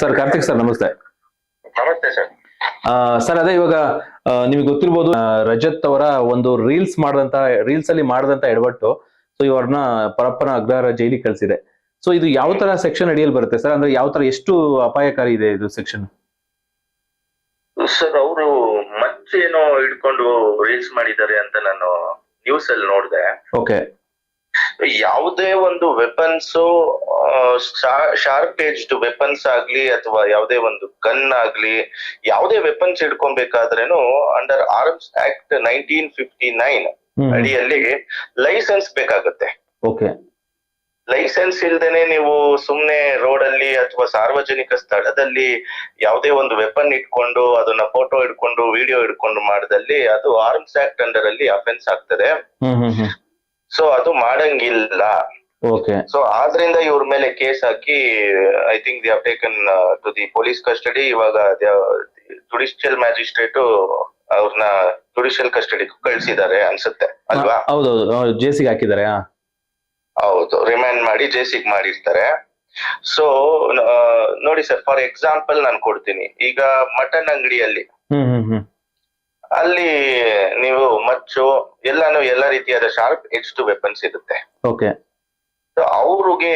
Sir Karthik sir ನಮಸ್ತೆ. ನಮಸ್ತೆ sir. Sir ಅದೇ ಇವಾಗ ನಿಮಗೆ ಗೊತ್ತಿರ್ಬೋದು ರಜತ್ ಅವರ ಒಂದು ರೀಲ್ಸ್ ಮಾಡಿದಂತ ರೀಲ್ಸ್ ಅಲ್ಲಿ ಮಾಡಿದಂತ ಎಡವಟ್ಟು ಸೊ ಇವ್ರನ್ನ ಪರಪ್ಪನ ಅಗ್ರಹಾರ ಜೈಲಿಗೆ ಕಳಿಸಿದೆ. ಸೊ ಇದು ಯಾವ ತರ ಸೆಕ್ಷನ್ ಅಡಿಯಲ್ಲಿ ಬರುತ್ತೆ ಸರ್? ಅಂದ್ರೆ ಯಾವ ತರ ಎಷ್ಟು ಅಪಾಯಕಾರಿ ಇದೆ ಇದು ಸೆಕ್ಷನ್? ಸರ್ ಅವರು ಮಚ್ಚೇನೋ ಹಿಡ್ಕೊಂಡು ರೀಲ್ಸ್ ಮಾಡಿದ್ದಾರೆ ಅಂತ ನಾನು ನ್ಯೂಸ್ ಅಲ್ಲಿ ನೋಡಿದೆ. ಓಕೆ. ಯಾವುದೇ ಒಂದು ವೆಪನ್ಸ್ ಶಾರ್ಪ್ ಏಜ್ಡ್ ವೆಪನ್ಸ್ ಆಗ್ಲಿ ಅಥವಾ ಯಾವುದೇ ಒಂದು ಗನ್ ಆಗ್ಲಿ ಯಾವುದೇ weapons ಹಿಡ್ಕೊಬೇಕಾದ್ರೇನು under arms act nineteen fifty nine ಅಡಿಯಲ್ಲಿ ಲೈಸೆನ್ಸ್ ಬೇಕಾಗುತ್ತೆ. ಓಕೆ. ಲೈಸೆನ್ಸ್ ಇಲ್ದೇನೆ ನೀವು ಸುಮ್ನೆ ರೋಡ್ ಅಲ್ಲಿ ಅಥವಾ ಸಾರ್ವಜನಿಕ ಸ್ಥಳದಲ್ಲಿ ಯಾವುದೇ ಒಂದು ವೆಪನ್ ಇಟ್ಕೊಂಡು ಅದನ್ನ ಫೋಟೋ ಇಟ್ಕೊಂಡು ವಿಡಿಯೋ ಇಟ್ಕೊಂಡು ಮಾಡದಲ್ಲಿ ಅದು ಆರ್ಮ್ಸ್ ಆಕ್ಟ್ ಅಂಡರ್ ಅಲ್ಲಿ ಅಫೆನ್ಸ್ ಆಗ್ತದೆ. ಸೊ ಅದು ಮಾಡಂಗಿಲ್ಲ. ಓಕೆ ಸೊ ಆದ್ರಿಂದ ಇವ್ರ ಮೇಲೆ case hockey I think the taken to the police custody ಇವಾಗ ಜುಡಿಷಿಯಲ್ ಮ್ಯಾಜಿಸ್ಟ್ರೇಟ್ ಅವ್ರನ್ನ ಜುಡಿಷಿಯಲ್ ಕಸ್ಟಡಿ ಕಳ್ಸಿದ್ದಾರೆ ಅನ್ಸುತ್ತೆ ಅಲ್ವಾ? ಹೌದೌದು. ಜೇಸಿಗೆ ಹಾಕಿದ್ದಾರೆ. ಹೌದು. ರಿಮ್ಯಾಂಡ್ ಮಾಡಿ ಜೇಸಿಗ್ ಮಾಡಿರ್ತಾರೆ. ಸೊ ನೋಡಿ ಸರ್ ಫಾರ್ ಎಕ್ಸಾಂಪಲ್ ನಾನು ಕೊಡ್ತೀನಿ. ಈಗ ಮಟನ್ ಅಂಗಡಿಯಲ್ಲಿ ಹ್ಮ್ ಹ್ಮ್. ಅಲ್ಲಿ ನೀವು ಮಚ್ಚು ಎಲ್ಲಾನು ಎಲ್ಲ ರೀತಿಯಾದ ಶಾರ್ಪ್ ಎಚ್ ಟು ವೆಪನ್ಸ್ ಇರುತ್ತೆ. ಓಕೆ ಅವ್ರಿಗೆ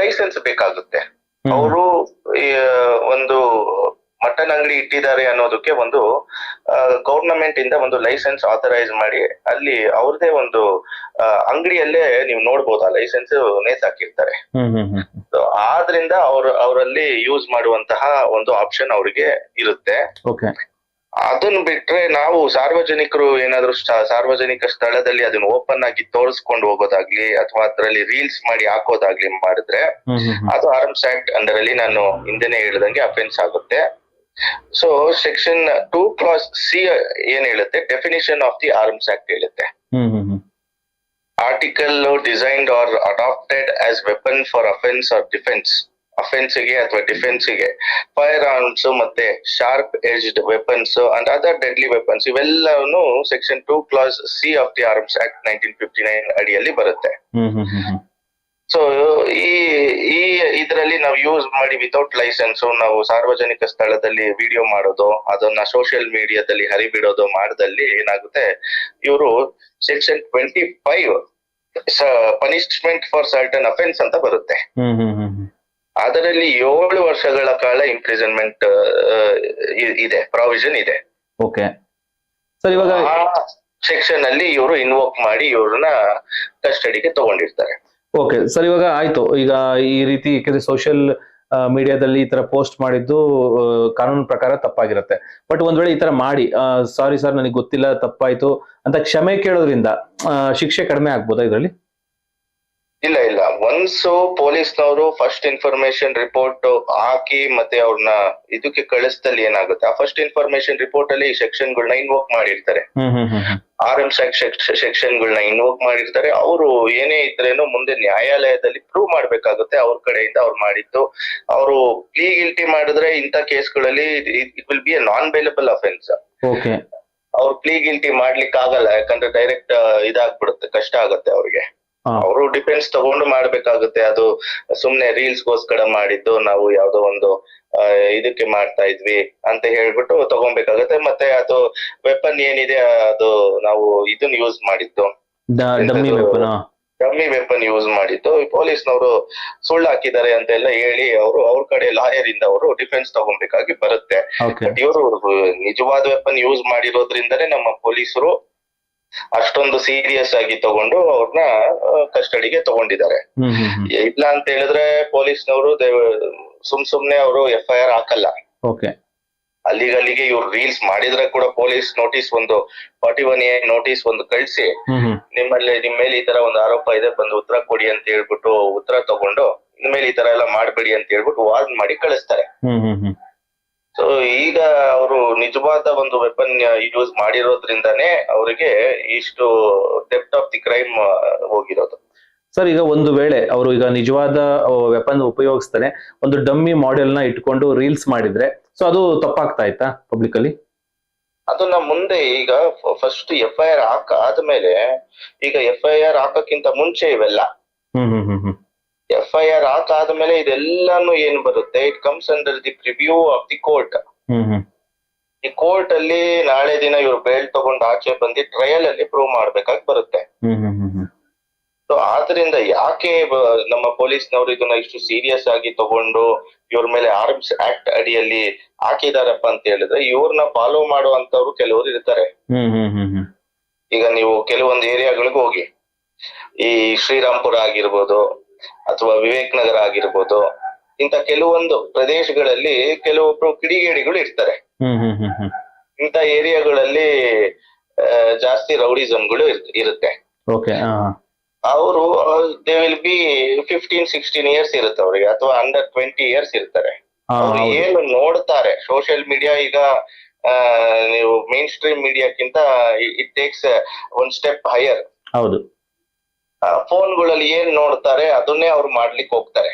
ಲೈಸೆನ್ಸ್ ಬೇಕಾಗುತ್ತೆ. ಅವರು ಒಂದು ಮಟನ್ ಅಂಗಡಿ ಇಟ್ಟಿದ್ದಾರೆ ಅನ್ನೋದಕ್ಕೆ ಒಂದು ಗೌರ್ಮೆಂಟ್ ಇಂದ ಒಂದು ಲೈಸೆನ್ಸ್ ಆಥರೈಸ್ ಮಾಡಿ ಅಲ್ಲಿ ಅವ್ರದೇ ಒಂದು ಅಂಗಡಿಯಲ್ಲೇ ನೀವು ನೋಡ್ಬೋದು ಆ ಲೈಸೆನ್ಸ್ ನೇತಾಕಿರ್ತಾರೆ ಆದ್ರಿಂದ ಅವ್ರ ಅವರಲ್ಲಿ ಯೂಸ್ ಮಾಡುವಂತಹ ಒಂದು ಆಪ್ಷನ್ ಅವ್ರಿಗೆ ಇರುತ್ತೆ. ಓಕೆ ಅದನ್ನ ಬಿಟ್ರೆ ನಾವು ಸಾರ್ವಜನಿಕರು ಏನಾದ್ರು ಸಾರ್ವಜನಿಕ ಸ್ಥಳದಲ್ಲಿ ಅದನ್ನ ಓಪನ್ ಆಗಿ ತೋರಿಸ್ಕೊಂಡು ಹೋಗೋದಾಗ್ಲಿ ಅಥವಾ ಅದರಲ್ಲಿ ರೀಲ್ಸ್ ಮಾಡಿ ಹಾಕೋದಾಗ್ಲಿ ಮಾಡಿದ್ರೆ ಅದು ಆರ್ಮ್ಸ್ ಆಕ್ಟ್ ಅಂದ್ರಲ್ಲಿ ನಾನು ಹಿಂದೆನೆ ಹೇಳ್ದಂಗೆ ಅಫೆನ್ಸ್ ಆಗುತ್ತೆ. So section two clause C ಏನ್ ಹೇಳುತ್ತೆ? Definition of the arms act ಹೇಳುತ್ತೆ. Article designed or adapted as weapon for offence or defence ಅಫೆನ್ಸ್ಗೆ ಅಥವಾ ಡಿಫೆನ್ಸ್ಗೆ ಫೈರ್ ಆರ್ಮ್ಸ್ ಮತ್ತೆ sharp edged weapons and other deadly weapons ಇವೆಲ್ಲವನ್ನು section two clause C of the arms act nineteen fifty nine ಅಡಿಯಲ್ಲಿ ಬರುತ್ತೆ. So ಈ ಈ ಇದರಲ್ಲಿ ನಾವು ಯೂಸ್ ಮಾಡಿ ವಿತೌಟ್ ಲೈಸೆನ್ಸ್ ನಾವು ಸಾರ್ವಜನಿಕ ಸ್ಥಳದಲ್ಲಿ ವಿಡಿಯೋ ಮಾಡೋದು ಅದನ್ನ ಸೋಷಿಯಲ್ ಮೀಡಿಯಾದಲ್ಲಿ ಹರಿಬಿಡೋದು ಮಾಡದಲ್ಲಿ ಏನಾಗುತ್ತೆ ಇವರು section twenty five punishment for certain offence ಅಂತ ಬರುತ್ತೆ. ಅದರಲ್ಲಿ ಏಳು ವರ್ಷಗಳ ಕಾಲ ಇಂಪ್ರಿಸನ್ಮೆಂಟ್ ಇದೆ ಪ್ರಾವಿಷನ್ ಇದೆ. ಓಕೆ ಸರ್ ಇವಾಗ ಸೆಕ್ಷನ್ ಅಲ್ಲಿ ಇವರು ಇನ್ವೋಕ್ ಮಾಡಿ ಇವ್ರನ್ನ ಕಸ್ಟಡಿಗೆ ತಗೊಂಡಿರ್ತಾರೆ. ಓಕೆ ಸರ್ ಇವಾಗ ಆಯ್ತು. ಈಗ ಈ ರೀತಿ ಯಾಕಂದ್ರೆ ಸೋಷಿಯಲ್ ಮೀಡಿಯಾದಲ್ಲಿ ಈ ತರ ಪೋಸ್ಟ್ ಮಾಡಿದ್ದು ಕಾನೂನು ಪ್ರಕಾರ ತಪ್ಪಾಗಿರುತ್ತೆ. ಬಟ್ ಒಂದ್ ವೇಳೆ ಈ ತರ ಮಾಡಿ ಸಾರಿ ಸರ್ ನನಗೆ ಗೊತ್ತಿಲ್ಲ ತಪ್ಪಾಯ್ತು ಅಂತ ಕ್ಷಮೆ ಕೇಳೋದ್ರಿಂದ ಶಿಕ್ಷೆ ಕಡಿಮೆ ಆಗ್ಬೋದಾ ಇದರಲ್ಲಿ? ಇಲ್ಲ ಇಲ್ಲ. ಒನ್ಸ್ ಪೊಲೀಸ್ನವರು ಫಸ್ಟ್ ಇನ್ಫಾರ್ಮೇಶನ್ ರಿಪೋರ್ಟ್ ಹಾಕಿ ಮತ್ತೆ ಅವ್ರನ್ನ ಇದಕ್ಕೆ ಕಳಿಸ್ದಲ್ಲಿ ಏನಾಗುತ್ತೆ? ಆ ಫಸ್ಟ್ ಇನ್ಫಾರ್ಮೇಶನ್ ರಿಪೋರ್ಟ್ ಅಲ್ಲಿ ಈ ಸೆಕ್ಷನ್ಗಳನ್ನ ಇನ್ವೋಕ್ ಮಾಡಿರ್ತಾರೆ. ಆರ್ ಎಂ ಎಂ ಸೆಕ್ಷನ್ಗಳನ್ನ ಇನ್ವೋಕ್ ಮಾಡಿರ್ತಾರೆ. ಅವರು ಏನೇ ಇದ್ರೇನು ಮುಂದೆ ನ್ಯಾಯಾಲಯದಲ್ಲಿ ಪ್ರೂವ್ ಮಾಡ್ಬೇಕಾಗುತ್ತೆ. ಅವ್ರ ಕಡೆಯಿಂದ ಅವ್ರು ಮಾಡಿದ್ದು. ಅವರು ಪ್ಲೀ ಗಿಲ್ಟಿ ಮಾಡಿದ್ರೆ ಇಂಥ ಕೇಸ್ಗಳಲ್ಲಿ it will be a non available offence ಅವ್ರು ಪ್ಲೀ ಗಿಲ್ಟಿ ಮಾಡ್ಲಿಕ್ಕೆ ಆಗಲ್ಲ ಯಾಕಂದ್ರೆ ಡೈರೆಕ್ಟ್ ಇದಾಗ್ಬಿಡುತ್ತೆ ಕಷ್ಟ ಆಗುತ್ತೆ ಅವ್ರಿಗೆ. ಅವರು ಡಿಫೆನ್ಸ್ ತಗೊಂಡು ಮಾಡ್ಬೇಕಾಗುತ್ತೆ. ಅದು ಸುಮ್ನೆ ರೀಲ್ಸ್ ಗೋಸ್ಕರ ಮಾಡಿದ್ದು ನಾವು ಯಾವ್ದೋ ಒಂದು ಇದಕ್ಕೆ ಮಾಡ್ತಾ ಇದ್ವಿ ಅಂತ ಹೇಳ್ಬಿಟ್ಟು ತಗೊಬೇಕಾಗುತ್ತೆ. ಮತ್ತೆ ಅದು ವೆಪನ್ ಏನಿದೆ ಅದು ನಾವು ಇದನ್ನ ಯೂಸ್ ಮಾಡಿದ್ದು. ಡಮ್ಮಿ ವೆಪನ್ ಯೂಸ್ ಮಾಡಿದ್ದು. ಪೊಲೀಸ್ನವರು ಸುಳ್ಳು ಹಾಕಿದ್ದಾರೆ ಅಂತೆಲ್ಲ ಹೇಳಿ ಅವರು ಅವ್ರ ಕಡೆ ಲಾಯರ್ ಇಂದ ಅವರು ಡಿಫೆನ್ಸ್ ತಗೊಬೇಕಾಗಿ ಬರುತ್ತೆ. ಬಟ್ ಇವರು ನಿಜವಾದ ವೆಪನ್ ಯೂಸ್ ಮಾಡಿರೋದ್ರಿಂದನೇ ನಮ್ಮ ಪೊಲೀಸರು ಅಷ್ಟೊಂದು ಸೀರಿಯಸ್ ಆಗಿ ತಗೊಂಡು ಅವ್ರನ್ನ ಕಸ್ಟಡಿಗೆ ತಗೊಂಡಿದ್ದಾರೆ. ಇಲ್ಲ ಅಂತ ಹೇಳಿದ್ರೆ ಪೊಲೀಸ್ನವರು ಸುಮ್ ಸುಮ್ನೆ ಅವರು ಎಫ್ ಐ ಆರ್ ಹಾಕಲ್ಲ. ಓಕೆ. ಅಲ್ಲಿಗೆ ಇವ್ರು ರೀಲ್ಸ್ ಮಾಡಿದ್ರೆ ಕೂಡ ಪೊಲೀಸ್ ನೋಟಿಸ್ ಒಂದು ಫಾರ್ಟಿ ಒನ್ ಎ ನೋಟಿಸ್ ಒಂದು ಕಳಿಸಿ ನಿಮ್ಮಲ್ಲಿ ನಿಮ್ ಮೇಲೆ ಈ ತರ ಒಂದು ಆರೋಪ ಇದೆ ಬಂದು ಉತ್ತರ ಕೊಡಿ ಅಂತ ಹೇಳ್ಬಿಟ್ಟು ಉತ್ತರ ತಗೊಂಡು ಇನ್ಮೇಲೆ ಈ ತರ ಎಲ್ಲ ಮಾಡಬೇಡಿ ಅಂತ ಹೇಳ್ಬಿಟ್ಟು ವಾರ್ನ್ ಮಾಡಿ ಕಳಿಸ್ತಾರೆ. ಸೊ ಈಗ ಅವರು ನಿಜವಾದ ಒಂದು ವೆಪನ್ ಯೂಸ್ ಮಾಡಿರೋದ್ರಿಂದಾನೇ ಅವರಿಗೆ ಇಷ್ಟು ಡೆಪ್ಟ್ ಆಫ್ ದಿ ಕ್ರೈಮ್ ಹೋಗಿರೋದು. ಸರ್ ಈಗ ಒಂದು ವೇಳೆ ಅವರು ಈಗ ನಿಜವಾದ ವೆಪನ್ ಉಪಯೋಗಿಸ್ತಾನೆ ಒಂದು ಡಮ್ಮಿ ಮಾಡೆಲ್ನ ಇಟ್ಕೊಂಡು ರೀಲ್ಸ್ ಮಾಡಿದ್ರೆ ಸೊ ಅದು ತಪ್ಪಾಗ್ತಾ ಇತ್ತಾ ಪಬ್ಲಿಕ್ ಅಲ್ಲಿ ಅದನ್ನ ಮುಂದೆ ಈಗ ಫಸ್ಟ್ ಎಫ್ ಐ ಆರ್ ಹಾಕ ಆದ್ಮೇಲೆ ಈಗ ಎಫ್ ಐ ಆರ್ ಹಾಕಕ್ಕಿಂತ ಮುಂಚೆ ಇವೆಲ್ಲ. ಹ್ಮ್ ಹ್ಮ್ ಹ್ಮ್ ಹ್ಮ್. ಎಫ್ ಐ ಆರ್ ಆದ್ಮೇಲೆ ಇದೆಲ್ಲಾನು ಏನ್ ಬರುತ್ತೆ? It comes under the purview of the court ಈ ಕೋರ್ಟ್ ಅಲ್ಲಿ ನಾಳೆ ದಿನ ಇವ್ರು ಬೇಲ್ ತಗೊಂಡು ಆಚೆ ಬಂದು ಟ್ರಯಲ್ ಅಲ್ಲಿ ಪ್ರೂವ್ ಮಾಡ್ಬೇಕಾಗಿ ಬರುತ್ತೆ. ಸೊ ಆದ್ರಿಂದ ಯಾಕೆ ನಮ್ಮ ಪೊಲೀಸ್ನವರು ಇದನ್ನ ಇಷ್ಟು ಸೀರಿಯಸ್ ಆಗಿ ತಗೊಂಡು ಇವ್ರ ಮೇಲೆ ಆರ್ಮ್ಸ್ ಆಕ್ಟ್ ಅಡಿಯಲ್ಲಿ ಹಾಕಿದಾರಪ್ಪ ಅಂತ ಹೇಳಿದ್ರೆ ಇವ್ರನ್ನ ಫಾಲೋ ಮಾಡುವಂತವ್ರು ಕೆಲವರು ಇರ್ತಾರೆ. ಈಗ ನೀವು ಕೆಲವೊಂದು ಏರಿಯಾಗಳಿಗೆ ಹೋಗಿ. ಈ ಶ್ರೀರಾಮ್ಪುರ ಆಗಿರ್ಬೋದು ಅಥವಾ ವಿವೇಕ್ ನಗರ ಆಗಿರ್ಬೋದು ಇಂತ ಕೆಲವೊಂದು ಪ್ರದೇಶಗಳಲ್ಲಿ ಕೆಲವೊಬ್ರು ಕಿಡಿಗೇಡಿಗಳು ಇರ್ತಾರೆ. ಇಂತ ಏರಿಯಾಗಳಲ್ಲಿ ಜಾಸ್ತಿ ರೌಡಿಸಮ್ಗಳು ಇರುತ್ತೆ. ಅವರು they will be fifteen sixteen years ಇರುತ್ತೆ ಅವರಿಗೆ ಅಥವಾ ಅಂಡರ್ ಟ್ವೆಂಟಿ ಇಯರ್ಸ್ ಇರ್ತಾರೆ. ಅವ್ರು. ಏನು ನೋಡ್ತಾರೆ ಸೋಷಿಯಲ್ ಮೀಡಿಯಾ ಈಗ ನೀವು mainstream ಮೀಡಿಯಾಕ್ಕಿಂತ it takes one step higher ಹೌದು. ಫೋನ್ಗಳಲ್ಲಿ ಏನ್ ನೋಡ್ತಾರೆ ಅದನ್ನೇ ಅವ್ರು ಮಾಡ್ಲಿಕ್ಕೆ ಹೋಗ್ತಾರೆ.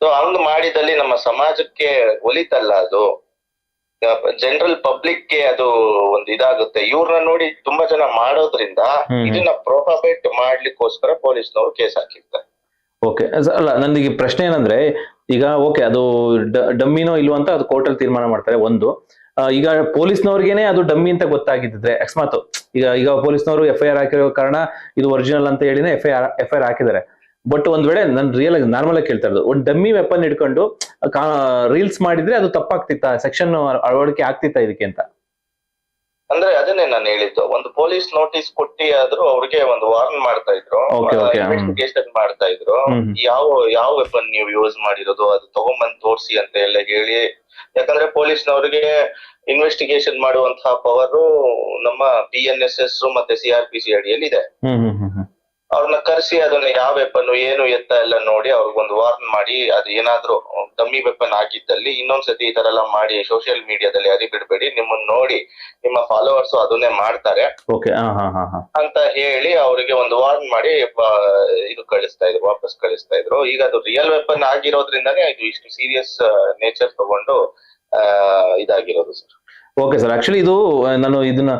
ಸೊ ಹಂಗ್ ಮಾಡಿದಲ್ಲಿ ನಮ್ಮ ಸಮಾಜಕ್ಕೆ ಒಲಿತಲ್ಲ ಅದು. ಜನರಲ್ ಪಬ್ಲಿಕ್ಗೆ ಅದು ಒಂದು ಇದಾಗುತ್ತೆ. ಇವ್ರನ್ನ ನೋಡಿ ತುಂಬಾ ಜನ ಮಾಡೋದ್ರಿಂದ. ಇದನ್ನ ಪ್ರೊಫಾಬೇಟ್ ಮಾಡ್ಲಿಕ್ಕೋಸ್ಕರ ಪೊಲೀಸ್ನವರು ಕೇಸ್ ಹಾಕಿರ್ತಾರೆ. ಓಕೆ ಅಲ್ಲ ನನಗೆ ಪ್ರಶ್ನೆ ಏನಂದ್ರೆ ಈಗ ಓಕೆ ಅದು ಡಮ್ಮಿನೋ ಇಲ್ವಂತ ಅಂತ ಅದು ಕೋರ್ಟಲ್ಲಿ ತೀರ್ಮಾನ ಮಾಡ್ತಾರೆ ಒಂದು. ಈಗ ಪೊಲೀಸ್ನವ್ರಿಗೇನೆ ಅದು ಡಮ್ಮಿ ಅಂತ ಗೊತ್ತಾಗಿದ್ದಿದ್ರೆ ಅಕಸ್ಮಾತ್ ಈಗ ಈಗ ಪೊಲೀಸ್ನವರು ಎಫ್ ಐ ಆರ್ ಹಾಕಿರೋ ಕಾರಣ ಇದು ಒರಿಜಿನಲ್ ಅಂತ ಹೇಳಿನೇ F I R F I R ಹಾಕಿದ್ದಾರೆ. ಬಟ್ ಒಂದ್ ವೇಳೆ ನಾನು ರಿಯಲ್ ಆಗಿ ನಾರ್ಮಲ್ ಆಗಿ ಕೇಳ್ತಾ ಇರೋದು, ಒಂದು ಡಮ್ಮಿ ವೆಪನ್ ಇಟ್ಕೊಂಡು ರೀಲ್ಸ್ ಮಾಡಿದ್ರೆ ಅದು ತಪ್ಪಾಗ್ತಿತ್ತ? ಸೆಕ್ಷನ್ ಅಳವಡಿಕೆ ಆಗ್ತಿತ್ತಾ ಇದಕ್ಕೆ ಅಂತ? ಅಂದ್ರೆ ಅದನ್ನೇ ನಾನು ಹೇಳಿದ್ದು. ಒಂದು ಪೊಲೀಸ್ ನೋಟಿಸ್ ಕೊಟ್ಟಿ ಆದ್ರೂ ಅವ್ರಿಗೆ ಒಂದು ವಾರ್ನ್ ಮಾಡ್ತಾ ಇದ್ರು. ಇನ್ವೆಸ್ಟಿಗೇಷನ್ ಮಾಡ್ತಾ ಇದ್ರು. ಯಾವ ಯಾವ ವೆಪನ್ ನೀವು ಯೂಸ್ ಮಾಡಿರೋದು ಅದು ತಗೊಂಬಂದ್ ತೋರಿಸಿ ಅಂತ ಎಲ್ಲ ಹೇಳಿ. ಯಾಕಂದ್ರೆ ಪೊಲೀಸ್ನವ್ರಿಗೆ ಇನ್ವೆಸ್ಟಿಗೇಷನ್ ಮಾಡುವಂತಹ ಪವರ್ ನಮ್ಮ ಬಿ ಎನ್ ಎಸ್ ಎಸ್ ಮತ್ತೆ ಸಿಆರ್ ಪಿ ಸಿ ಅಡಿಯಲ್ಲಿ ಇದೆ. ಅವ್ರನ್ನ ಕರೆಸಿ ಅದನ್ನ ಯಾವ ವೆಪನ್ ಏನು ಎತ್ತ ಎಲ್ಲ ನೋಡಿ ಅವ್ರಿಗೊಂದು ವಾರ್ನ್ ಮಾಡಿ ಅದು ಏನಾದ್ರೂ ಕಮ್ಮಿ ವೆಪನ್ ಆಗಿದ್ದಲ್ಲಿ ಇನ್ನೊಂದ್ಸತಿ ಈ ತರ ಎಲ್ಲ ಮಾಡಿ ಸೋಷಿಯಲ್ ಮೀಡಿಯಾದಲ್ಲಿ ಹರಿಬಿಡ್ಬೇಡಿ ನಿಮ್ಮನ್ನ ನೋಡಿ ನಿಮ್ಮ ಫಾಲೋವರ್ಸ್ ಅದನ್ನೇ ಮಾಡ್ತಾರೆ. ಅಂತ ಹೇಳಿ ಅವರಿಗೆ ಒಂದು ವಾರ್ನ್ ಮಾಡಿ ಇದು ಕಳಿಸ್ತಾ ಇದ್ರು ವಾಪಸ್ ಕಳಿಸ್ತಾ ಇದ್ರು. ಈಗ ಅದು ರಿಯಲ್ ವೆಪನ್ ಆಗಿರೋದ್ರಿಂದಾನೇ ಇದು ಇಷ್ಟು ಸೀರಿಯಸ್ ನೇಚರ್ ತಗೊಂಡು ಇದಾಗಿರೋದು ಸರ್. ಓಕೆ ಸರ್ ಆಕ್ಚುಲಿ ಇದು ನಾನು ಇದನ್ನ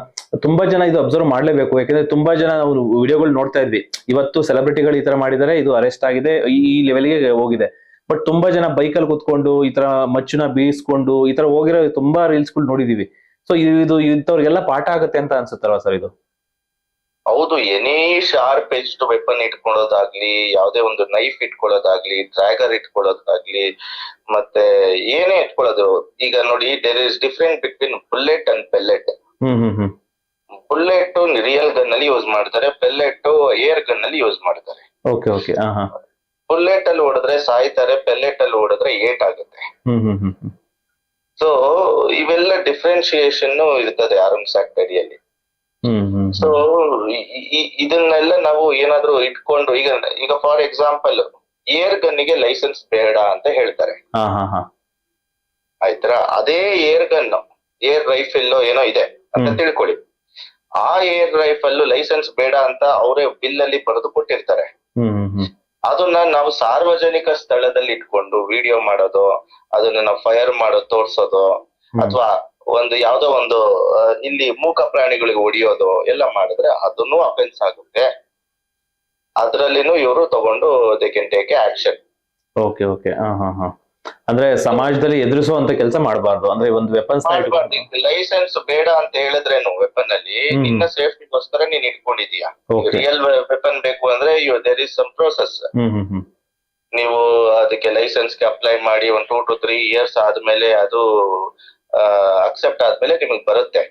ತುಂಬಾ ಜನ ಇದು ಅಬ್ಸರ್ವ್ ಮಾಡ್ಲೇಬೇಕು. ಯಾಕಂದ್ರೆ ತುಂಬಾ ಜನ ಅವರು ವಿಡಿಯೋಗಳು ನೋಡ್ತಾ ಇದ್ವಿ. ಇವತ್ತು ಸೆಲೆಬ್ರಿಟಿಗಳು ಈ ತರ ಮಾಡಿದರೆ ಇದು ಅರೆಸ್ಟ್ ಆಗಿದೆ, ಈ ಲೆವೆಲ್ಗೆ ಹೋಗಿದೆ. ಬಟ್ ತುಂಬಾ ಜನ ಬೈಕಲ್ಲಿ ಕುತ್ಕೊಂಡು, ಈ ತರ ಮಚ್ಚುನ ಬೀಸ್ಕೊಂಡು, ಈ ತರ ಹೋಗಿರೋ ತುಂಬಾ ರೀಲ್ಸ್ಗಳು ನೋಡಿದೀವಿ. ಸೊ ಇದು ಇಂಥವ್ರಿಗೆಲ್ಲ ಪಾಠ ಆಗುತ್ತೆ ಅಂತ ಅನ್ಸುತ್ತಲ್ವಾ ಸರ್ ಇದು? ಹೌದು ಎನಿ ಶಾರ್ಪ್ ಎಜ್ಡ್ ವೆಪನ್ ಇಟ್ಕೊಳ್ಳೋದಾಗ್ಲಿ ಯಾವ್ದೇ ಒಂದು ನೈಫ್ ಇಟ್ಕೊಳ್ಳೋದಾಗ್ಲಿ ಡ್ರ್ಯಾಗರ್ ಇಟ್ಕೊಳ್ಳೋದಾಗ್ಲಿ ಮತ್ತೆ ಏನೇ ಇಟ್ಕೊಳ್ಳೋದು. ಈಗ ನೋಡಿ there is different between bullet and pellet bullet bullet real gun ಅಲ್ಲಿ ಯೂಸ್ ಮಾಡ್ತಾರೆ ಪೆಲ್ಲೆಟ್ ಏರ್ ಗನ್ ಅಲ್ಲಿ ಯೂಸ್ ಮಾಡ್ತಾರೆ. ಬುಲೆಟ್ ಅಲ್ಲಿ ಹೊಡೆದ್ರೆ ಸಾಯ್ತಾರೆ ಪೆಲ್ಲೆಟ್ ಅಲ್ಲಿ ಹೊಡೆದ್ರೆ ಏಟ್ ಆಗುತ್ತೆ. ಸೊ ಇವೆಲ್ಲ ಡಿಫ್ರೆನ್ಶಿಯೇಷನ್ ಇರ್ತದೆ ಆರ್ಮ್ಸ್ ಆಕ್ಟ್ ಅಡಿಯಲ್ಲಿ. ಸೊ ಇದನ್ನೆಲ್ಲ ನಾವು ಏನಾದ್ರೂ ಇಟ್ಕೊಂಡು ಈಗ ಈಗ ಫಾರ್ ಎಕ್ಸಾಂಪಲ್ ಏರ್ ಗನ್ನಿಗೆ ಲೈಸೆನ್ಸ್ ಬೇಡ ಅಂತ ಹೇಳ್ತಾರೆ. ಹಾ ಹಾ ಹಾ. ಆಯ್ತಾ ಅದೇ ಏರ್ ಗನ್ ಏರ್ ರೈಫಲ್ ಏನೋ ಇದೆ ಅಂತ. ತಿಳ್ಕೊಳ್ಳಿ. ಆ ಏರ್ ರೈಫಲ್ ಲೈಸೆನ್ಸ್ ಬೇಡ ಅಂತ ಅವರೇ ಬಿಲ್ ಅಲ್ಲಿ ಬರೆದು ಕೊಟ್ಟಿರ್ತಾರೆ. ಅದನ್ನ ನಾವು ಸಾರ್ವಜನಿಕ ಸ್ಥಳದಲ್ಲಿ ಇಟ್ಕೊಂಡು ವಿಡಿಯೋ ಮಾಡೋದು ಅದನ್ನ ನಾವು ಫೈರ್ ಮಾಡೋದು ತೋರ್ಸೋದು ಅಥವಾ ಒಂದು ಯಾವ್ದೋ ಒಂದು ಇಲ್ಲಿ ಮೂಕ ಪ್ರಾಣಿಗಳಿಗೆ ಹೊಡಿಯೋದು ಎಲ್ಲ ಮಾಡಿದ್ರೆ ಅದನ್ನು ಅಫೆನ್ಸ್ ಆಗುತ್ತೆ. ಅದ್ರಲ್ಲಿನು ಇವರು ತಗೊಂಡು they can take action okay okay ಹಾ ಹಾ ಹಾ. ಅಂದ್ರೆ ಸಮಾಜದಲ್ಲಿ ಎದುರಿಸುವಂತ ಕೆಲಸ ಮಾಡಬಾರ್ದು. ಅಂದ್ರೆ ಒಂದು ವೆಪನ್ಸ್ ಲೈಸೆನ್ಸ್ ಬೇಡ ಅಂತ ಹೇಳಿದ್ರೇನು ವೆಪನ್ ಅಲ್ಲಿ. ನಿನ್ನ ಸೇಫ್ಟಿಗೋಸ್ಕರ ನೀನ್ ಇಟ್ಕೊಂಡಿದೀಯ ರಿಯಲ್ ವೆಪನ್ ಬೇಕು ಅಂದ್ರೆ ದೇರ್ ಇಸ್ ಸಮ್ ಪ್ರೋಸೆಸ್ ನೀವು ಅದಕ್ಕೆ ಲೈಸೆನ್ಸ್ಗೆ ಅಪ್ಲೈ ಮಾಡಿ ಒಂದು ಟೂ ಟು ತ್ರೀ ಇಯರ್ಸ್ ಆದ್ಮೇಲೆ ಅದು ಅಕ್ಸೆಪ್ಟ್ ಆದ್ಮೇಲೆ ನಿಮಗ್ ಬರುತ್ತೆ.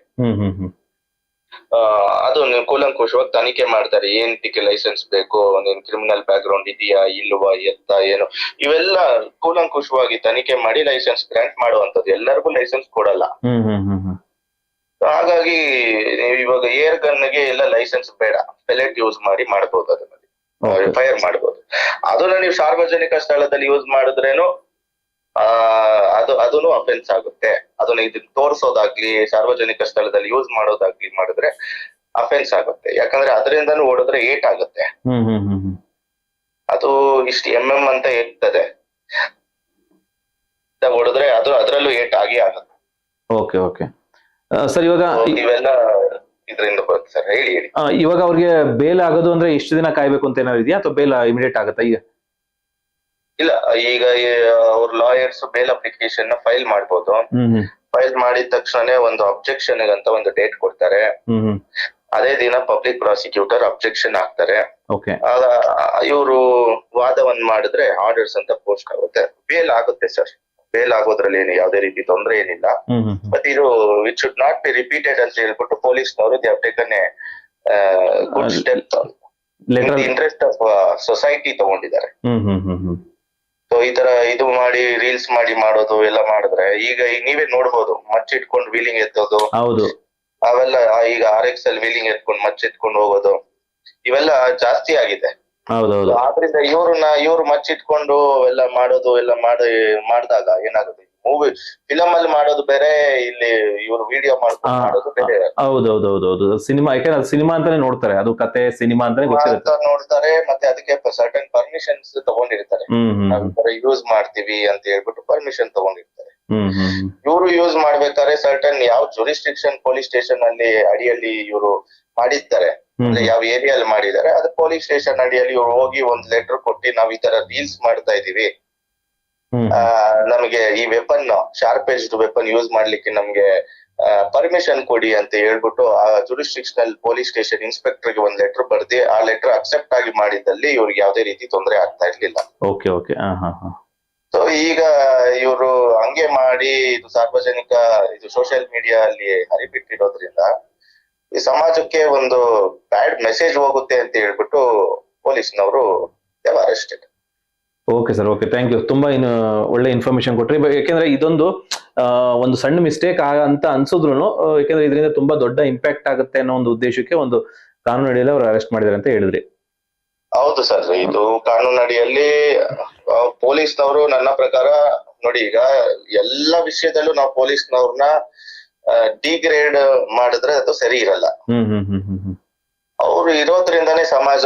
ಅದು ನೀವು ಕೂಲಂಕುಶವಾಗಿ ತನಿಖೆ ಮಾಡ್ತಾರೆ. ಏನಕ್ಕೆ ಲೈಸೆನ್ಸ್ ಬೇಕು ನೀನ್ ಕ್ರಿಮಿನಲ್ ಬ್ಯಾಕ್ ಗ್ರೌಂಡ್ ಇದೆಯಾ ಇಲ್ವಾ ಎತ್ತ ಏನು. ಇವೆಲ್ಲ ಕೂಲಂಕುಶವಾಗಿ ತನಿಖೆ ಮಾಡಿ ಲೈಸೆನ್ಸ್ ಗ್ರಾಂಟ್ ಮಾಡುವಂತದ್ದು ಎಲ್ಲರಿಗೂ ಲೈಸೆನ್ಸ್ ಕೊಡಲ್ಲ. ಹಾಗಾಗಿ ನೀವು ಇವಾಗ ಏರ್ ಗನ್ಗೆ ಎಲ್ಲ ಲೈಸೆನ್ಸ್ ಬೇಡ. ಪೆಲೆಟ್ ಯೂಸ್ ಮಾಡಿ ಮಾಡ್ಬೋದು ಅದನ್ನ. ಫೈರ್ ಮಾಡ್ಬೋದು. ಅದನ್ನ ನೀವು ಸಾರ್ವಜನಿಕ ಸ್ಥಳದಲ್ಲಿ ಯೂಸ್ ಮಾಡಿದ್ರೇನು ಆ ಅದು ಅದನ್ನು ಅಫೆನ್ಸ್ ಆಗುತ್ತೆ. ಅದನ್ನ ಇದನ್ನ ತೋರಿಸೋದಾಗ್ಲಿ ಸಾರ್ವಜನಿಕ ಸ್ಥಳದಲ್ಲಿ ಯೂಸ್ ಮಾಡೋದಾಗ್ಲಿ ಮಾಡಿದ್ರೆ ಅಫೆನ್ಸ್ ಆಗುತ್ತೆ. ಯಾಕಂದ್ರೆ ಅದರಿಂದನೂ ಓಡಿದ್ರೆ ಏಟ್ ಆಗುತ್ತೆ. ಅದು ಇಷ್ಟು ಎಂ ಎಂ ಅಂತ ಇರ್ತದೆ. ಓಡಿದ್ರೆ ಅದು ಅದರಲ್ಲೂ ಏಟ್ ಆಗಿ ಆಗುತ್ತೆ. Okay okay. ಸರ್ ಇವಾಗ ಇವೆಲ್ಲ ಇದರಿಂದ ಬರುತ್ತೆ ಸರ್. ಹೇಳಿ ಹೇಳಿ. ಇವಾಗ ಅವ್ರಿಗೆ ಬೇಲ್ ಆಗೋದು ಅಂದ್ರೆ ಇಷ್ಟು ದಿನ ಕಾಯ್ಬೇಕು ಅಂತ ಏನಾದ್ರು ಇದೆಯಾ? ಅಥವಾ ಬೇಲ್ ಇಮಿಡಿಯೇಟ್ ಆಗುತ್ತಾ? ಈಗ ಇಲ್ಲ ಈಗ ಅವ್ರ ಲಾಯರ್ಸ್ ಬೇಲ್ ಅಪ್ಲಿಕೇಶನ್ ಫೈಲ್ ಮಾಡ್ಬೋದು. ಫೈಲ್ ಮಾಡಿದ ತಕ್ಷಣನೇ ಒಂದು ಅಬ್ಜೆಕ್ಷನ್ ಅಂತ ಒಂದು ಡೇಟ್ ಕೊಡ್ತಾರೆ. ಅದೇ ದಿನ ಪಬ್ಲಿಕ್ ಪ್ರಾಸಿಕ್ಯೂಟರ್ ಅಬ್ಜೆಕ್ಷನ್ ಹಾಕ್ತಾರೆ. ಇವರು ವಾದವನ್ನ ಮಾಡಿದ್ರೆ ಆರ್ಡರ್ಸ್ ಅಂತ ಪೋಸ್ಟ್ ಆಗುತ್ತೆ. ಬೇಲ್ ಆಗುತ್ತೆ ಸರ್. ಬೇಲ್ ಆಗೋದ್ರಲ್ಲಿ ಏನು ಯಾವುದೇ ರೀತಿ ತೊಂದರೆ ಏನಿಲ್ಲ. ಬಟ್ ಇದು which should not be repeated ಅಂತ ಹೇಳ್ಬಿಟ್ಟು ಪೊಲೀಸ್ನವರು they taken a good step interest of society ತಗೊಂಡಿದ್ದಾರೆ. ಸೊ ಈ ತರ ಇದು ಮಾಡಿ ರೀಲ್ಸ್ ಮಾಡಿ ಮಾಡೋದು ಎಲ್ಲ ಮಾಡಿದ್ರೆ ಈಗ ಈಗ ನೀವೇ ನೋಡ್ಬೋದು ಮಚ್ಚಿಟ್ಕೊಂಡು ವೀಲಿಂಗ್ ಎತ್ತೋದು. ಹೌದು. ಅವೆಲ್ಲ ಈಗ ಆರ್ ಎಕ್ಸ್ ಅಲ್ಲಿ ವೀಲಿಂಗ್ ಎತ್ಕೊಂಡು ಮಚ್ಚಿಟ್ಕೊಂಡು ಹೋಗೋದು. ಇವೆಲ್ಲ ಜಾಸ್ತಿ ಆಗಿದೆ. ಆದ್ರಿಂದ ಇವ್ರನ್ನ ಇವ್ರು ಮಚ್ಚಿಟ್ಕೊಂಡು ಎಲ್ಲ ಮಾಡೋದು ಎಲ್ಲ ಮಾಡಿ ಮಾಡಿದಾಗ ಏನಾಗುತ್ತೆ? ಮೂವಿ ಫಿಲಮ್ ಅಲ್ಲಿ ಮಾಡೋದು ಬೇರೆ ಇಲ್ಲಿ ಇವರು ವಿಡಿಯೋ ಮಾಡ್ಕೊಂಡು ಮಾಡೋದು ಬೇರೆ. ಹೌದೌದೌದೌದು. ಸಿನಿಮಾ ಯಾಕಂದ್ರೆ ಅದು ಸಿನಿಮಾ ಅಂತಾನೆ ನೋಡ್ತಾರೆ. ಅದು ಕತೆ ಸಿನಿಮಾ ಅಂತಾನೆ ಗೊತ್ತಿರುತ್ತೆ ಅಂತ ನೋಡ್ತಾರೆ ಮತ್ತೆ ಅದಕ್ಕೆ ಸರ್ಟನ್ ಪರ್ಮಿಷನ್ಸ್ ತಗೊಂಡಿರ್ತಾರೆ. ನಾವ್ ಯೂಸ್ ಮಾಡ್ತೀವಿ ಅಂತ ಹೇಳ್ಬಿಟ್ಟು ಪರ್ಮಿಷನ್ ತಗೊಂಡಿರ್ತಾರೆ. ಇವರು ಯೂಸ್ ಮಾಡ್ಬೇಕಾದ್ರೆ ಸರ್ಟನ್ ಯಾವ ಜುರಿಸ್ಟಿಕ್ಷನ್ ಪೊಲೀಸ್ ಸ್ಟೇಷನ್ ಅಲ್ಲಿ ಅಡಿಯಲ್ಲಿ ಇವರು ಮಾಡಿರ್ತಾರೆ. ಅಂದ್ರೆ ಯಾವ ಏರಿಯಲ್ಲಿ ಮಾಡಿದ್ದಾರೆ ಅದು ಪೊಲೀಸ್ ಸ್ಟೇಷನ್ ಅಡಿಯಲ್ಲಿ ಇವ್ರು ಹೋಗಿ ಒಂದ್ ಲೆಟರ್ ಕೊಟ್ಟು ನಾವ್ ಈ ತರ ರೀಲ್ಸ್ ಮಾಡ್ತಾ ಇದೀವಿ ನಮಗೆ ಈ weapon sharp edge weapon use ಮಾಡ್ಲಿಕ್ಕೆ ನಮ್ಗೆ ಪರ್ಮಿಷನ್ ಕೊಡಿ ಅಂತ ಹೇಳ್ಬಿಟ್ಟು ಆ ಜುರಿಸ್ಟಿಕ್ಷನಲ್ ಪೊಲೀಸ್ ಸ್ಟೇಷನ್ ಇನ್ಸ್ಪೆಕ್ಟರ್ಗೆ ಒಂದ್ ಲೆಟರ್ ಬರ್ದಿ ಆ ಲೆಟರ್ ಅಕ್ಸೆಪ್ಟ್ ಆಗಿ ಮಾಡಿದಲ್ಲಿ ಇವ್ರಿಗೆ ಯಾವ್ದೇ ರೀತಿ ತೊಂದರೆ ಆಗ್ತಾ ಇರ್ಲಿಲ್ಲ. ಓಕೆ ಓಕೆ ಸೊ ಈಗ ಇವರು ಹಂಗೆ ಮಾಡಿ ಇದು ಸಾರ್ವಜನಿಕ ಇದು ಸೋಷಿಯಲ್ ಮೀಡಿಯಾ ಅಲ್ಲಿ ಹರಿಬಿಟ್ಟಿರೋದ್ರಿಂದ ಈ ಸಮಾಜಕ್ಕೆ ಒಂದು ಬ್ಯಾಡ್ ಮೆಸೇಜ್ ಹೋಗುತ್ತೆ ಅಂತ ಹೇಳ್ಬಿಟ್ಟು ಪೊಲೀಸ್ನವರು arrested okay sir okay thank you ತುಂಬಾ ಇನ್ನು ಒಳ್ಳೆ ಇನ್ಫಾರ್ಮೇಶನ್ ಕೊಟ್ರಿ. ಯಾಕೆಂದ್ರೆ ಇದೊಂದು ಒಂದು ಸಣ್ಣ ಮಿಸ್ಟೇಕ್ ಅಂತ ಅನ್ಸಿದ್ರು ಯಾಕೆಂದ್ರೆ ಇದರಿಂದ ತುಂಬಾ ದೊಡ್ಡ ಇಂಪ್ಯಾಕ್ಟ್ ಆಗುತ್ತೆ ಅನ್ನೋ ಒಂದು ಉದ್ದೇಶಕ್ಕೆ ಒಂದು ಕಾನೂನು ಅಡಿಯಲ್ಲಿ ಅವರು ಅರೆಸ್ಟ್ ಮಾಡಿದ್ದಾರೆ ಅಂತ ಹೇಳಿದ್ರಿ. ಹೌದು ಸರ್ ಇದು ಕಾನೂನು ಅಡಿಯಲ್ಲಿ ಪೊಲೀಸ್ನವರು ನನ್ನ ಪ್ರಕಾರ ನೋಡಿ ಈಗ ಎಲ್ಲ ವಿಷಯದಲ್ಲೂ ನಾವು ಪೊಲೀಸ್ನವ್ರನ್ನ ಡಿಗ್ರೇಡ್ ಮಾಡಿದ್ರೆ ಅದು ಸರಿ ಇರಲ್ಲ ಹ್ಮ್ ಹ್ಮ್ ಹ್ಮ್ ಹ್ಮ್ ಹ್ಮ್ ಅವ್ರು ಇರೋದ್ರಿಂದಾನೇ ಸಮಾಜ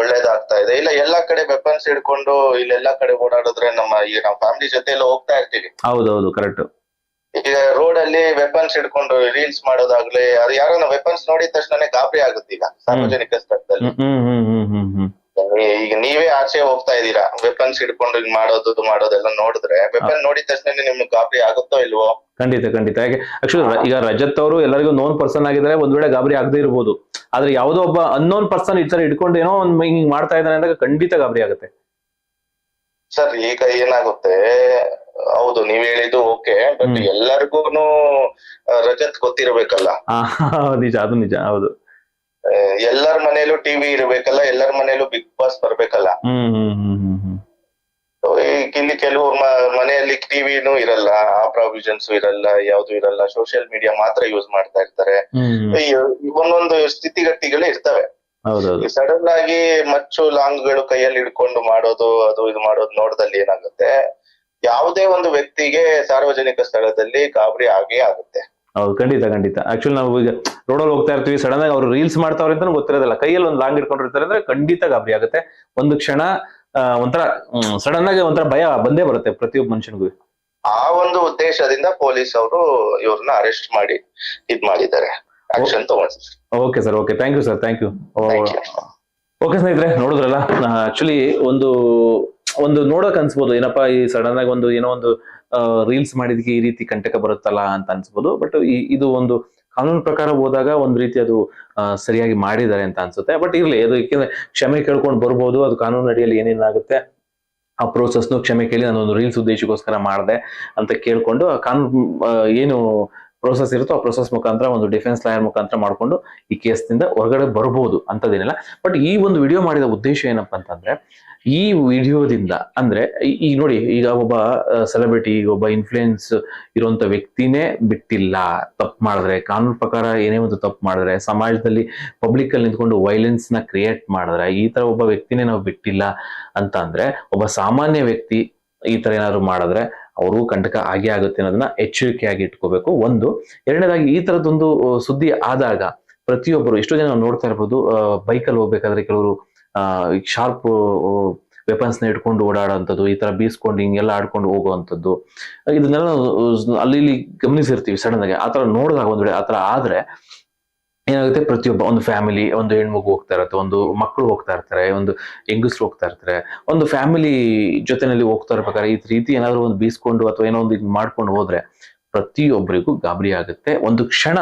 ಒಳ್ಳೇದಾಗ್ತಾ ಇದೆ. ಇಲ್ಲ ಎಲ್ಲಾ ಕಡೆ ವೆಪನ್ಸ್ ಹಿಡ್ಕೊಂಡು ಇಲ್ಲೆಲ್ಲಾ ಕಡೆ ಓಡಾಡಿದ್ರೆ ನಮ್ಮ ಈಗ ನಾವು ಫ್ಯಾಮಿಲಿ ಜೊತೆ ಎಲ್ಲ ಹೋಗ್ತಾ ಇರ್ತೀವಿ. ಹೌದೌದು ಕರೆಕ್ಟ್ ಈಗ ರೋಡ್ ಅಲ್ಲಿ ವೆಪನ್ಸ್ ಹಿಡ್ಕೊಂಡು ರೀಲ್ಸ್ ಮಾಡೋದಾಗ್ಲಿ ಅದು ಯಾರನ್ನ ವೆಪನ್ಸ್ ನೋಡಿದ ತಕ್ಷಣನೇ ಗಾಬರಿ ಆಗುತ್ತೆ ಈಗ ಸಾರ್ವಜನಿಕ ಸ್ಥಳದಲ್ಲಿ. ಈಗ ನೀವೇ ಆಚೆ ಹೋಗ್ತಾ ಇದ್ದೀರಾ? ವೆಪನ್ಸ್ ಹಿಡ್ಕೊಂಡು ಹಿಂಗ್ ಮಾಡೋದು ಮಾಡೋದೆಲ್ಲ ನೋಡಿದ್ರೆ ವೆಪನ್ ನೋಡಿದ ತಕ್ಷಣ ನಿಮ್ಗೆ ಗಾಬರಿ ಆಗುತ್ತೋ ಇಲ್ವೋ? ಖಂಡಿತ ಖಂಡಿತ. ಯಾಕೆ ಆಕ್ಚುಲಿ ಈಗ ರಜತ್ ಅವರು ಎಲ್ಲರಿಗೂ ನೋನ್ ಪರ್ಸನ್ ಆಗಿದ್ರೆ ಒಂದ್ ವೇಳೆ ಗಾಬರಿ ಆಗದೆ ಇರ್ಬೋದು. ಆದ್ರೆ ಯಾವುದೋ ಒಬ್ಬ ಅನ್ನೋನ್ ಪರ್ಸನ್ ಈ ತರ ಇಟ್ಕೊಂಡು ಏನೋ ಒಂದ್ ಹಿಂಗ್ ಮಾಡ್ತಾ ಇದ್ದಾನೆ ಅಂದಾಗ ಖಂಡಿತ ಗಾಬರಿ ಆಗುತ್ತೆ. ಸರ್ ಈಗ ಏನಾಗುತ್ತೆ ಹೌದು ನೀವ್ ಹೇಳಿದ್ದು ಓಕೆ ಬಟ್ ಎಲ್ಲರಿಗೂ ರಜತ್ ಗೊತ್ತಿರ್ಬೇಕಲ್ಲ. ನಿಜ ಅದು ನಿಜ ಹೌದು. ಎಲ್ಲರ ಮನೇಲೂ ಟಿವಿ ಇರ್ಬೇಕಲ್ಲ ಎಲ್ಲರ ಮನೇಲೂ ಬಿಗ್ ಬಾಸ್ ಬರ್ಬೇಕಲ್ಲ. ಇಲ್ಲಿ ಕೆಲವು ಮನೆಯಲ್ಲಿ ಟಿವಿನೂ ಇರಲ್ಲ ಆ ಪ್ರಾವಿಷನ್ಸ್ ಇರಲ್ಲ ಯಾವ್ದು ಇರಲ್ಲ ಸೋಷಿಯಲ್ ಮೀಡಿಯಾ ಮಾತ್ರ ಯೂಸ್ ಮಾಡ್ತಾ ಇರ್ತಾರೆ. ಒಂದೊಂದು ಸ್ಥಿತಿಗತಿಗಳೇ ಇರ್ತವೆ. ಸಡನ್ ಆಗಿ ಮಚ್ಚು ಲಾಂಗ್ಗಳು ಕೈಯಲ್ಲಿ ಹಿಡ್ಕೊಂಡು ಮಾಡೋದು ಅದು ಇದು ಮಾಡೋದು ನೋಡ್ದಲ್ಲಿ ಏನಾಗುತ್ತೆ? ಯಾವುದೇ ಒಂದು ವ್ಯಕ್ತಿಗೆ ಸಾರ್ವಜನಿಕ ಸ್ಥಳದಲ್ಲಿ ಗಾಬರಿ ಆಗೇ ಆಗುತ್ತೆ. ಹೌದು ಖಂಡಿತ ಖಂಡಿತ. ಆಕ್ಚುಲಿ ನಾವು ಈಗ ರೋಡಲ್ಲಿ ಹೋಗ್ತಾ ಇರ್ತೀವಿ ಸಡನ್ ಆಗಿ ಅವ್ರು ರೀಲ್ಸ್ ಮಾಡ್ತಾವ್ರೆ ಅಂತ ಗೊತ್ತಿರೋದಿಲ್ಲ. ಕೈಯಲ್ಲಿ ಒಂದು ಲಾಂಗ್ ಇಟ್ಕೊಂಡಿರ್ತಾರೆ ಅಂದ್ರೆ ಖಂಡಿತ ಗಾಬರಿ ಆಗುತ್ತೆ. ಒಂದು ಕ್ಷಣ ಒಂಥರ ಸಡನ್ ಆಗಿ ಒಂಥರ ಭಯ ಬಂದೇ ಬರುತ್ತೆ ಪ್ರತಿಯೊಬ್ಬ ಮನುಷ್ಯನಿಗೂ. ಆ ಒಂದು ಉದ್ದೇಶದಿಂದ ಪೊಲೀಸ್ ಅವರು ಇವ್ರನ್ನ ಅರೆಸ್ಟ್ ಮಾಡಿ ಇದ್ ಮಾಡಿದ್ದಾರೆ. Action okay sir okay thank you sir thank you. Okay ಸ್ನೇಹಿತರೆ ನೋಡಿದ್ರಲ್ಲ? ಆಕ್ಚುಲಿ ಒಂದು ಒಂದು ನೋಡಕ್ ಅನ್ಸ್ಬೋದು. ಏನಪ್ಪಾ ಈ ಸಡನ್ ಆಗಿ ಒಂದು ಏನೋ ಒಂದು ರೀಲ್ಸ್ ಮಾಡಿದಕ್ಕೆ ಈ ರೀತಿ ಕಂಟಕ ಬರುತ್ತಲ್ಲ ಅಂತ ಅನ್ಸ್ಬೋದು. ಬಟ್ ಇದು ಒಂದು ಕಾನೂನು ಪ್ರಕಾರ ಹೋದಾಗ ಒಂದು ರೀತಿ ಅದು ಸರಿಯಾಗಿ ಮಾಡಿದ್ದಾರೆ ಅಂತ ಅನ್ಸುತ್ತೆ. ಬಟ್ ಇರ್ಲಿ, ಅದು ಏಕೆಂದ್ರೆ ಕ್ಷಮೆ ಕೇಳ್ಕೊಂಡು ಬರ್ಬೋದು, ಅದು ಕಾನೂನು ಅಡಿಯಲ್ಲಿ ಏನೇನಾಗುತ್ತೆ ಆ ಪ್ರೋಸೆಸ್ನು ಕ್ಷಮೆ ಕೇಳಿ ನಾನು ಒಂದು ರೀಲ್ಸ್ ಉದ್ದೇಶಕ್ಕೋಸ್ಕರ ಮಾಡಿದೆ ಅಂತ ಕೇಳ್ಕೊಂಡು ಕಾನೂನು ಏನು ಪ್ರೋಸೆಸ್ ಇರುತ್ತೋ ಆ ಪ್ರೋಸೆಸ್ ಮುಖಾಂತರ ಒಂದು ಡಿಫೆನ್ಸ್ ಲಾಯರ್ ಮುಖಾಂತರ ಮಾಡ್ಕೊಂಡು ಈ ಕೇಸ್ನಿಂದ ಹೊರಗಡೆ ಬರ್ಬೋದು ಅಂತದೇನಿಲ್ಲ. ಬಟ್ ಈ ಒಂದು ವಿಡಿಯೋ ಮಾಡಿದ ಉದ್ದೇಶ ಏನಪ್ಪಾ ಅಂತಂದ್ರೆ ಈ ವಿಡಿಯೋದಿಂದ ಅಂದ್ರೆ ಈಗ ನೋಡಿ, ಈಗ ಒಬ್ಬ ಸೆಲೆಬ್ರಿಟಿ ಒಬ್ಬ ಇನ್ಫ್ಲೂಯೆನ್ಸ್ ಇರುವಂತ ವ್ಯಕ್ತಿನೇ ಬಿಟ್ಟಿಲ್ಲ. ತಪ್ಪು ಮಾಡಿದ್ರೆ, ಕಾನೂನು ಪ್ರಕಾರ ಏನೇ ಒಂದು ತಪ್ಪು ಮಾಡಿದ್ರೆ, ಸಮಾಜದಲ್ಲಿ ಪಬ್ಲಿಕ್ ಅಲ್ಲಿ ನಿಂತ್ಕೊಂಡು ವೈಲೆನ್ಸ್ನ ಕ್ರಿಯೇಟ್ ಮಾಡಿದ್ರೆ, ಈ ತರ ಒಬ್ಬ ವ್ಯಕ್ತಿನೇ ನಾವು ಬಿಟ್ಟಿಲ್ಲ ಅಂತ ಅಂದ್ರೆ, ಒಬ್ಬ ಸಾಮಾನ್ಯ ವ್ಯಕ್ತಿ ಈ ತರ ಏನಾದ್ರು ಮಾಡಿದ್ರೆ ಅವರು ಕಂಟಕ ಆಗೇ ಆಗುತ್ತೆ ಅನ್ನೋದನ್ನ ಎಚ್ಚರಿಕೆಯಾಗಿ ಇಟ್ಕೋಬೇಕು. ಒಂದು. ಎರಡನೇದಾಗಿ, ಈ ತರದೊಂದು ಸುದ್ದಿ ಆದಾಗ ಪ್ರತಿಯೊಬ್ಬರು, ಎಷ್ಟೋ ಜನ ನೋಡ್ತಾ ಇರ್ಬೋದು ಬೈಕಲ್ಲಿ ಹೋಗ್ಬೇಕಾದ್ರೆ ಕೆಲವರು ಶಾರ್ಪ್ ವೆಪನ್ಸ್ನ ಇಟ್ಕೊಂಡು ಓಡಾಡೋಂಥದ್ದು, ಈ ತರ ಬೀಸ್ಕೊಂಡು ಹಿಂಗೆಲ್ಲ ಆಡ್ಕೊಂಡು ಹೋಗುವಂಥದ್ದು, ಇದನ್ನೆಲ್ಲ ಅಲ್ಲಿ ಇಲ್ಲಿ ಗಮನಿಸಿರ್ತೀವಿ ಸಡನ್ ಆಗಿ. ಆ ತರ ನೋಡಿದಾಗ ಒಂದ್ ವೇಳೆ ಆ ಆದ್ರೆ ಏನಾಗುತ್ತೆ? ಪ್ರತಿಯೊಬ್ಬ, ಒಂದು ಫ್ಯಾಮಿಲಿ ಒಂದು ಹೆಣ್ಮಗು ಹೋಗ್ತಾ ಇರತ್ತೆ, ಒಂದು ಮಕ್ಕಳು ಹೋಗ್ತಾ ಇರ್ತಾರೆ, ಒಂದು ಹೆಂಗಸರು ಹೋಗ್ತಾ ಇರ್ತಾರೆ, ಒಂದು ಫ್ಯಾಮಿಲಿ ಜೊತೆನಲ್ಲಿ ಹೋಗ್ತಾ ಇರ್ಬೇಕಾದ್ರೆ ಈ ರೀತಿ ಏನಾದ್ರು ಒಂದು ಬೀಸ್ಕೊಂಡು ಅಥವಾ ಏನೋ ಒಂದು ಇದು ಮಾಡ್ಕೊಂಡು ಹೋದ್ರೆ ಪ್ರತಿಯೊಬ್ಬರಿಗೂ ಗಾಬರಿ ಆಗುತ್ತೆ. ಒಂದು ಕ್ಷಣ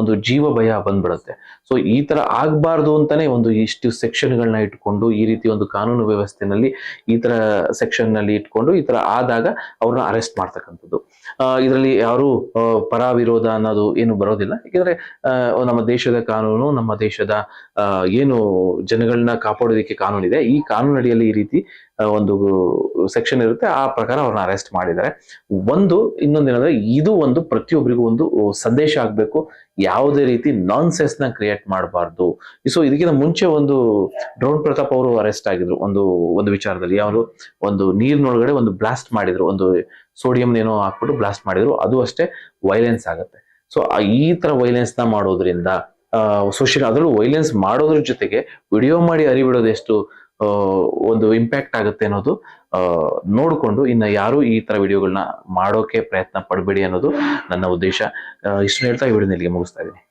ಒಂದು ಜೀವ ಭಯ ಬಂದ್ಬಿಡುತ್ತೆ. ಸೊ ಈ ತರ ಆಗ್ಬಾರ್ದು ಅಂತಾನೆ ಒಂದು ಇಷ್ಟು ಸೆಕ್ಷನ್ಗಳನ್ನ ಇಟ್ಕೊಂಡು ಈ ರೀತಿ ಒಂದು ಕಾನೂನು ವ್ಯವಸ್ಥೆನಲ್ಲಿ ಈ ತರ ಸೆಕ್ಷನ್ನಲ್ಲಿ ಇಟ್ಕೊಂಡು ಈ ತರ ಆದಾಗ ಅವ್ರನ್ನ ಅರೆಸ್ಟ್ ಮಾಡ್ತಕ್ಕಂಥದ್ದು. ಇದರಲ್ಲಿ ಯಾರು ಪರ ವಿರೋಧ ಅನ್ನೋದು ಏನು ಬರೋದಿಲ್ಲ. ಯಾಕಂದ್ರೆ ಆ, ನಮ್ಮ ದೇಶದ ಕಾನೂನು ನಮ್ಮ ದೇಶದ ಏನು ಜನಗಳನ್ನ ಕಾಪಾಡೋದಕ್ಕೆ ಕಾನೂನು ಇದೆ ಈ ಕಾನೂನು ಅಡಿಯಲ್ಲಿ ಈ ರೀತಿ ಒಂದು ಸೆಕ್ಷನ್ ಇರುತ್ತೆ. ಆ ಪ್ರಕಾರ ಅವ್ರನ್ನ ಅರೆಸ್ಟ್ ಮಾಡಿದ್ದಾರೆ. ಒಂದು ಇನ್ನೊಂದೇನಂದ್ರೆ ಇದು ಒಂದು ಪ್ರತಿಯೊಬ್ಬರಿಗೂ ಒಂದು ಸಂದೇಶ ಆಗ್ಬೇಕು. ಯಾವುದೇ ರೀತಿ ನಾನ್ಸೆನ್ಸ್ನ ಕ್ರಿಯೇಟ್ ಮಾಡಬಾರ್ದು. ಸೊ ಇದಕ್ಕಿಂತ ಮುಂಚೆ ಒಂದು ಡ್ರೋನ್ ಪ್ರತಾಪ್ ಅವರು ಅರೆಸ್ಟ್ ಆಗಿದ್ರು. ಒಂದು ಒಂದು ವಿಚಾರದಲ್ಲಿ ಅವರು ಒಂದು ನೀರಿನೊಳಗಡೆ ಒಂದು ಬ್ಲಾಸ್ಟ್ ಮಾಡಿದ್ರು. ಒಂದು ಸೋಡಿಯಂ ಏನೋ ಹಾಕ್ಬಿಟ್ಟು ಬ್ಲಾಸ್ಟ್ ಮಾಡಿದ್ರು. ಅದು ಅಷ್ಟೇ ವೈಲೆನ್ಸ್ ಆಗುತ್ತೆ. ಸೊ ಈ ತರ ವೈಲೆನ್ಸ್ನ ಮಾಡೋದ್ರಿಂದ ಸೋಷಿಯಲ್ ಅದರಲ್ಲೂ ವೈಲೆನ್ಸ್ ಮಾಡೋದ್ರ ಜೊತೆಗೆ ವಿಡಿಯೋ ಮಾಡಿ ಅರಿಬಿಡೋದು ಎಷ್ಟು? ಒಂದು ಇಂಪ್ಯಾಕ್ಟ್ ಆಗುತ್ತೆ ಅನ್ನೋದು ನೋಡಿಕೊಂಡು ಇನ್ನ ಯಾರು ಈ ತರ ವಿಡಿಯೋಗಳನ್ನ ಮಾಡೋಕೆ ಪ್ರಯತ್ನ ಪಡಬೇಡಿ ಅನ್ನೋದು ನನ್ನ ಉದ್ದೇಶ. ಇಷ್ಟು ಹೇಳ್ತಾ ಈ ಇಲ್ಲಿಗೆ ಮುಗಿಸ್ತಾ ಇದ್ದೀನಿ.